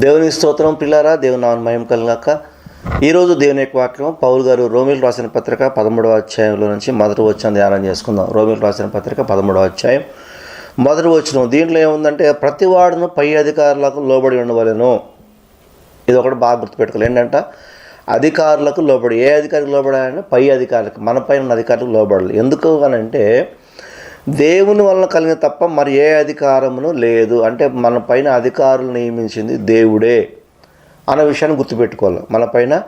దేవుని స్తోత్రం పిల్లారా దేవుని నామం మహిమ కలిగాక. ఈరోజు దేవుని యొక్క వాక్యం పౌల్ గారు రోమిల్ రాసిన పత్రిక పదమూడవ అధ్యాయంలో నుంచి మొదటి వచ్చిన ధ్యానం చేసుకుందాం. రోమిల్ రాసిన పత్రిక పదమూడవ అధ్యాయం మొదటి వచ్చిన దీంట్లో ఏముందంటే ప్రతి వాడును పై అధికారులకు లోబడి ఉండవలను. ఇది ఒకటి బాగా గుర్తుపెట్టుకోవాలి. ఏంటంటే అధికారులకు లోబడి. ఏ అధికారికి లోబడాలంటే పై అధికారులకు మన పైన ఉన్న అధికారులకు లోబడాలి. ఎందుకు అని అంటే దేవుని వలన కలిగిన తప్ప మరి ఏ అధికారమును లేదు. అంటే మన పైన అధికారులు నియమించింది దేవుడే అన్న విషయాన్ని గుర్తుపెట్టుకోవాలి. మన పైన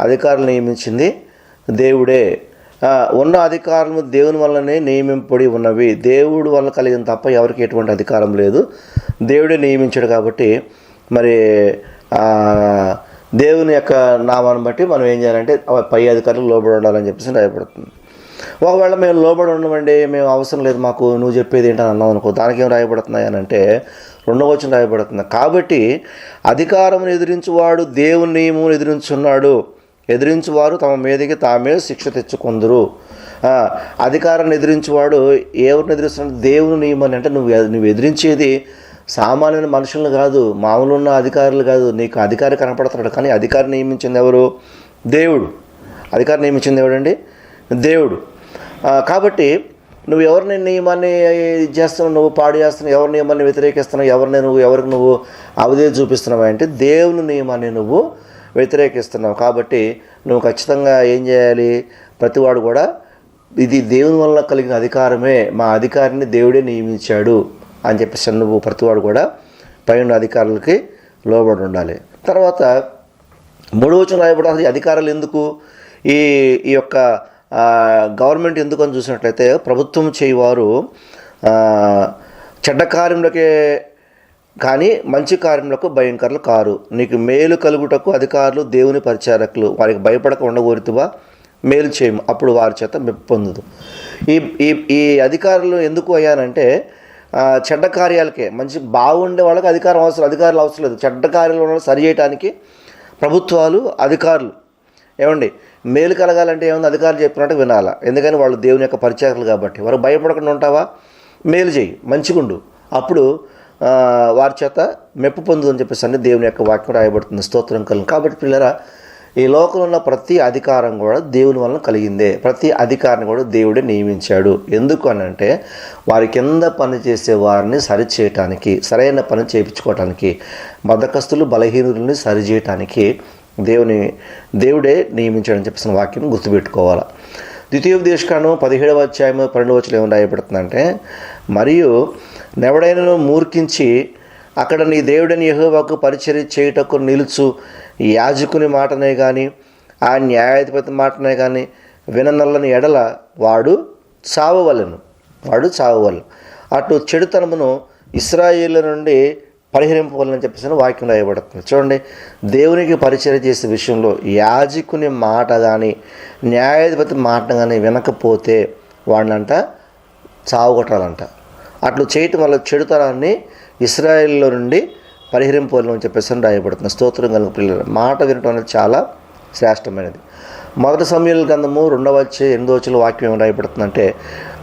అధికారులు నియమించింది దేవుడే. ఉన్న అధికారము దేవుని వల్లనే నియమింపబడి ఉన్నవి. దేవుడు వల్ల కలిగిన తప్ప ఎవరికి ఎటువంటి అధికారం లేదు. దేవుడే నియమించాడు కాబట్టి మరి దేవుని యొక్క నామాన్ని బట్టి మనం ఏం చేయాలంటే పై అధికారులు లోబడి ఉండాలని చెప్పేసి రాయబడుతుంది. ఒకవేళ మేము లోబడి ఉండమండి మేము అవసరం లేదు మాకు నువ్వు చెప్పేది ఏంటని అన్నావు అనుకో దానికి ఏం రాయబడుతున్నాయి అని అంటే రెండవ వచ్చిన రాయబడుతుంది. కాబట్టి అధికారమును ఎదిరించువాడు దేవుని నియమమును ఎదిరించున్నాడు. ఎదిరించువారు తమ మీదకి తామే శిక్ష తెచ్చుకుందరు. అధికారాన్ని ఎదిరించువాడు ఎవరిని ఎదిరిస్తున్నాడు? దేవుని నియమాన్ని అంటే నువ్వు నువ్వు ఎదిరించేది సామాన్యమైన మనుషులను కాదు మామూలు ఉన్న అధికారులు కాదు నీకు అధికారి కనపడుతున్నాడు కానీ అధికారి నియమించింది ఎవరు? దేవుడు. అధికారి నియమించింది ఎవడండి? దేవుడు. కాబట్టి నువ్వు ఎవరిని నియమాన్ని ఇది చేస్తున్నావు నువ్వు పాడు చేస్తున్నావు ఎవరి నియమాన్ని వ్యతిరేకిస్తున్నావు ఎవరిని నువ్వు ఎవరికి నువ్వు అవధి చూపిస్తున్నావు అంటే దేవుని నియమాన్ని నువ్వు వ్యతిరేకిస్తున్నావు. కాబట్టి నువ్వు ఖచ్చితంగా ఏం చేయాలి? ప్రతివాడు కూడా ఇది దేవుని వల్ల కలిగిన అధికారమే. మా అధికారిని దేవుడే నియమించాడు అని చెప్పేసి నువ్వు ప్రతివాడు కూడా పైన అధికారులకి లోబడి ఉండాలి. తర్వాత మూడవచనం వచనం ఈ అధికారాలు ఎందుకు? ఈ ఈ యొక్క గవర్నమెంట్ ఎందుకని చూసినట్లయితే ప్రభుత్వం చేయవారు చెడ్డ కార్యములకే కానీ మంచి కార్యములకు భయంకరులు కారు. నీకు మేలు కలుగుటకు అధికారులు దేవుని పరిచారకులు వారికి భయపడక ఉండగోరుతువా మేలు చేయము అప్పుడు వారి చేత మెప్పు ఈ ఈ ఈ అధికారులు ఎందుకు అయ్యానంటే చెడ్డ కార్యాలకే మంచి బాగుండే వాళ్ళకి అధికారం అవసరం అధికారులు అవసరం లేదు. చెడ్డ కార్యాలు సరి చేయడానికి ప్రభుత్వాలు అధికారులు ఏమండి? మేలు కలగాలంటే ఏముంది? అధికారులు చెప్పినట్టు వినాలా. ఎందుకని? వాళ్ళు దేవుని యొక్క పరిచయాలు కాబట్టి. వారు భయపడకుండా ఉంటావా? మేలు చేయి. మంచిగుండు. అప్పుడు వారి చేత మెప్పు పొందు అని చెప్పేసి అన్ని దేవుని యొక్క వాక్యం రాయబడుతుంది. స్తోత్రం కలిగి. కాబట్టి పిల్లరా ఈ లోకంలో ఉన్న ప్రతి అధికారం కూడా దేవుని వలన కలిగిందే. ప్రతి అధికారిని కూడా దేవుడే నియమించాడు. ఎందుకు అని అంటే వారి కింద పని చేసే వారిని సరిచేయటానికి సరైన పని చేయించుకోవటానికి బద్దకస్తులు బలహీనుల్ని సరిచేయటానికి దేవుని దేవుడే నియమించాడని చెప్పేసిన వాక్యం గుర్తుపెట్టుకోవాలి. ద్వితీయోపదేశకాండం పదిహేడవ అధ్యాయం పన్నెండు వచ్చిన ఏమైనా రాయబడుతుందంటే మరియు నెవడైనను మూర్ఖించి అక్కడ నీ దేవుడని యహోవాకు పరిచర్య చేయుటకు నిలుచు యాజకుని మాటనే కానీ ఆ న్యాయాధిపతి మాటనే కానీ విననల్లని ఎడల వాడు చావవలను. వాడు చావవలను. అటు చెడుతనమును ఇస్రాయేల్ నుండి పరిహరింపవాలని చెప్పేసి వాక్యం రాయబడుతుంది. చూడండి దేవునికి పరిచయం చేసే విషయంలో యాజకుని మాట కానీ న్యాయాధిపతి మాట కానీ వినకపోతే వాడినంట చావుగొట్టాలంట. అట్లు చేయటం వల్ల చెడుతనాన్ని ఇస్రాయిల్లో నుండి పరిహరింపవాలని చెప్పేసి రాయబడుతుంది. స్తోత్రం కనుక పిల్లలు మాట వినటం అనేది చాలా శ్రేష్టమైనది. మొదటి సమయాల గ్రంథము రెండవ వచ్చే ఎనిమిదో వచ్చిన వాక్యం ఏమి రాయబడుతుందంటే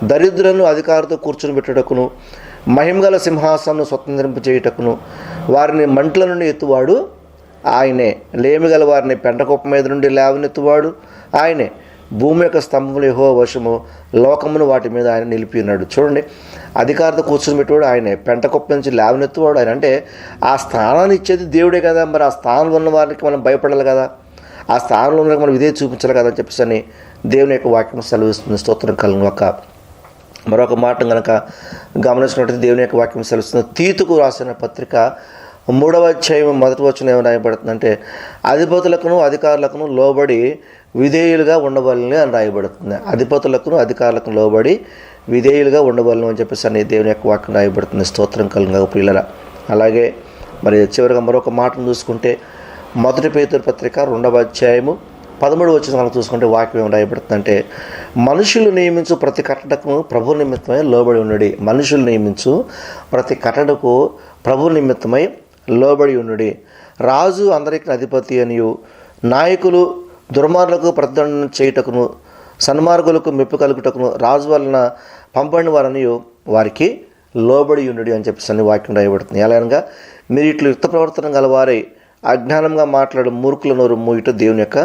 దరిద్రులను అధికారితో కూర్చుని పెట్టుటకును మహిమగల సింహాసనం స్వతంత్రింపు చేయుటకును వారిని మంటల నుండి ఎత్తువాడు ఆయనే. లేమిగల వారిని పెంటకుప్ప మీద నుండి లేవనెత్తువాడు ఆయనే. భూమి యొక్క స్తంభములు యహో వశము లోకమును వాటి మీద ఆయన నిలిపి ఉన్నాడు. చూడండి అధికారత కూర్చుని పెట్టేవాడు ఆయనే. పెంటకుప్ప నుంచి లేవనెత్తువాడు ఆయన. అంటే ఆ స్థానాన్ని ఇచ్చేది దేవుడే కదా. మరి ఆ స్థానంలో ఉన్న వారికి మనం భయపడాలి కదా. ఆ స్థానంలో ఉన్న మనం ఇదే చూపించాలి కదా అని చెప్పేసి అని దేవుని యొక్క వాక్యం సెలవిస్తుంది. స్తోత్రం కలిగిన ఒక మరొక మాట కనుక గమనించినట్లయితే దేవుని యొక్క వాక్యం తెలుస్తుంది తీతుకు రాసిన పత్రిక మూడవ అధ్యాయం మొదటి వచ్చిన ఏమైనా రాయబడుతుందంటే అధిపతులకును అధికారులకును లోబడి విధేయులుగా ఉండవాలని అని రాయబడుతుంది. అధిపతులకును అధికారులకు లోబడి విధేయులుగా ఉండవలను అని చెప్పేసి అని దేవుని యొక్క వాక్యం రాయబడుతుంది. స్తోత్రం కలిగిన పిల్లల అలాగే మరి చివరిగా మరొక మాటను చూసుకుంటే మొదటి పేతురు పత్రిక రెండవ అధ్యాయము పదమూడు వచ్చిన కనుక చూసుకుంటే వాక్యం ఏం రాయబడుతుందంటే మనుషులు నియమించు ప్రతి కట్టడకు ప్రభు నిమిత్తమై లోబడి ఉండడి. మనుషులు నియమించు ప్రతి కట్టడకు ప్రభు నిమిత్తమై లోబడి ఉండుడి. రాజు అందరికి అధిపతి అనియు. నాయకులు దుర్మార్గులకు ప్రతిదండన చేయుటకును సన్మార్గులకు మెప్పు కలుగుటకును రాజు వలన పంపని వారని వారికి లోబడి ఉండుడి అని చెప్పేసి అన్ని వాక్యం రాయబడుతుంది. ఎలాగనగా మీరు ఇట్లు యుక్త ప్రవర్తన గలవారై అజ్ఞానంగా మాట్లాడు మూర్ఖుల నోరు మూయట దేవుని యొక్క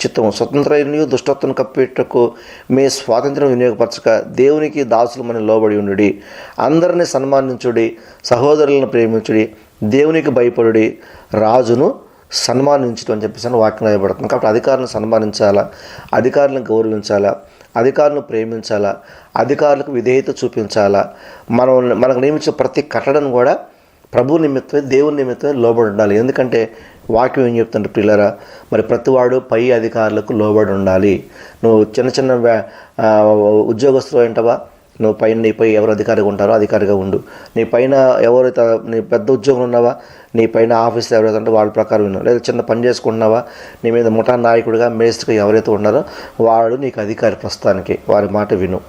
చిత్తం స్వతంత్రయునియు దుష్టత్వం కప్పెట్టకు మీ స్వాతంత్రం వినియోగపరచక దేవునికి దాసులమని లోబడి ఉండుడి. అందరిని సన్మానించుడి సహోదరులను ప్రేమించుడి దేవునికి భయపడుడి రాజును సన్మానించడం అని చెప్పేసి అని వాక్యం రాయబడుతుంది. కాబట్టి అధికారులను సన్మానించాలా? అధికారులను గౌరవించాలా? అధికారులను ప్రేమించాలా? అధికారులకు విధేయత చూపించాలా? మనం మనకు నియమించిన ప్రతి కట్టడం కూడా ప్రభు నిమిత్తమే దేవుని నిమిత్తమే లోబడి ఉండాలి ఎందుకంటే వాక్యం ఏం చెప్తుంటే పిల్లరా మరి ప్రతివాడు పై అధికారులకు లోబడి ఉండాలి నువ్వు చిన్న చిన్న ఉద్యోగస్తులు ఏంటవా నువ్వు పైన నీపై ఎవరు అధికారిగా ఉంటారో అధికారిగా ఉండు. నీ పైన ఎవరైతే నీ పెద్ద ఉద్యోగం ఉన్నావా? నీ పైన ఆఫీస్లో ఎవరైతే ఉంటే వాళ్ళ ప్రకారం విను. లేదా చిన్న పని చేసుకుంటున్నావా? నీ మీద ముఠా నాయకుడిగా మేస్త్రిగా ఎవరైతే ఉన్నారో వాడు నీకు అధికారి ప్రస్తుతానికి. వారి మాట విను.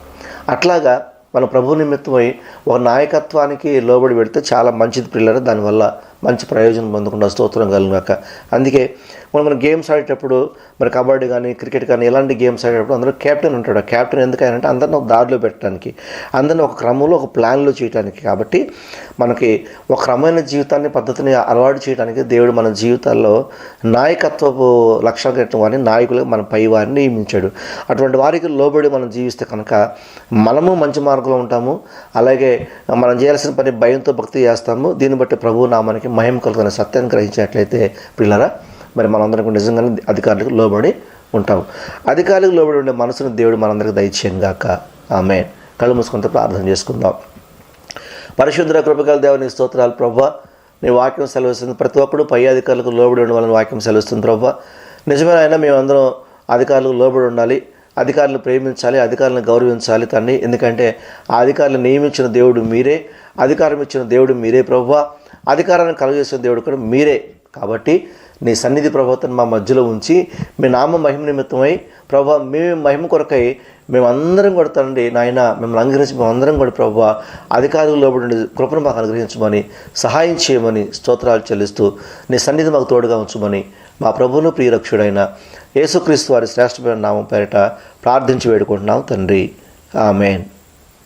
అట్లాగా మన ప్రభు నిమిత్తమై ఒక నాయకత్వానికి లోబడి పెడితే చాలా మంచిది పిల్లలు దానివల్ల మంచి ప్రయోజనం పొందకుండా స్తోత్రం కలుగాక అందుకే మనం మన గేమ్స్ ఆడేటప్పుడు మరి కబడ్డీ కానీ క్రికెట్ కానీ ఇలాంటి గేమ్స్ ఆడేటప్పుడు అందరూ కెప్టెన్ ఉంటాడు. ఆ కెప్టెన్ ఎందుకంటే అందరిని ఒక దారిలో పెట్టడానికి అందరిని ఒక క్రమంలో ఒక ప్లాన్లో చేయడానికి కాబట్టి మనకి ఒక క్రమమైన జీవితాన్ని పద్ధతిని అలవాటు చేయడానికి దేవుడు మన జీవితాల్లో నాయకత్వపు లక్ష్యాలు కలిగిన వారిని నాయకులుగా మన పై వారిని నియమించాడు. అటువంటి వారికి లోబడి మనం జీవిస్తే కనుక మనము మంచి మార్గంలో ఉంటాము. అలాగే మనం చేయాల్సిన పని భయంతో భక్తి చేస్తాము. దీన్ని బట్టి ప్రభు నామానికి మహిమ కలుగుతున్న సత్యాన్ని గ్రహించినట్లయితే పిల్లరా మరి మనందరం నిజంగానే అధికారులకు లోబడి ఉంటాం. అధికారులకు లోబడి ఉండే మనసును దేవుడు మనందరికి దయచేయం గాక. ఆమె కళ్ళు మూసుకుంటే ప్రార్థన చేసుకుందాం. పరిశుద్ధ కృపకాల దేవుని స్తోత్రాలు ప్రభా నీ వాక్యం సెలవిస్తుంది ప్రతి ఒక్కడు. పై అధికారులకు లోబడి ఉండాలని వాక్యం సెలవిస్తుంది ప్రభా నిజమే అయినా మేమందరం అధికారులకు లోబడి ఉండాలి. అధికారులను ప్రేమించాలి అధికారులను గౌరవించాలి తండ్రి ఎందుకంటే ఆ అధికారులను నియమించిన దేవుడు మీరే. అధికారం ఇచ్చిన దేవుడు మీరే ప్రభా అధికారాన్ని కలుగజేసిన దేవుడు కూడా మీరే. కాబట్టి నీ సన్నిధి ప్రభుత్వం మా మధ్యలో ఉంచి మీ నామ మహిమ నిమిత్తమై ప్రభా మేము మహిమ కొరకై మేమందరం కూడా తండ్రి నాయన మిమ్మల్ని అంగీకరించి మేమందరం కూడా ప్రభా అధికారులు లోబడి కృపను మాకు అనుగ్రహించమని సహాయం చేయమని స్తోత్రాలు చెల్లిస్తూ నీ సన్నిధి మాకు తోడుగా ఉంచమని మా ప్రభువును ప్రియరక్షుడైన యేసుక్రీస్తు వారి శ్రేష్టమైన నామం పేరిట ప్రార్థించి వేడుకుంటున్నాం తండ్రి. ఆమెన్.